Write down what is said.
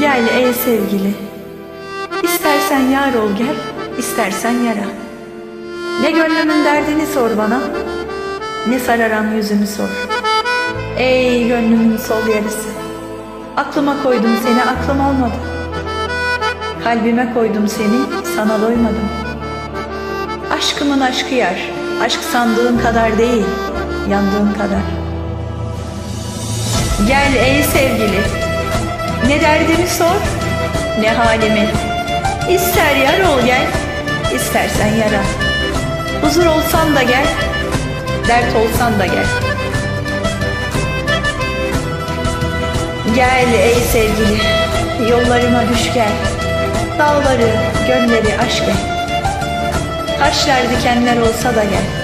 Gel ey sevgili, istersen yar ol gel, istersen yara. Ne gönlümün derdini sor bana, ne sararan yüzümü sor. Ey gönlümün sol yarısı, aklıma koydum seni aklım almadı. Kalbime koydum seni, sana doymadım. Aşkımın aşkı yar, aşk sandığın kadar değil, yandığın kadar. Gel ey sevgili, ne derdimi sor, ne halimi. İster yar ol gel, istersen yara. Huzur olsan da gel, dert olsan da gel. Gel ey sevgili, yollarıma düş gel. Dağları, gölleri aşk et. Taşlar dikenler olsa da gel.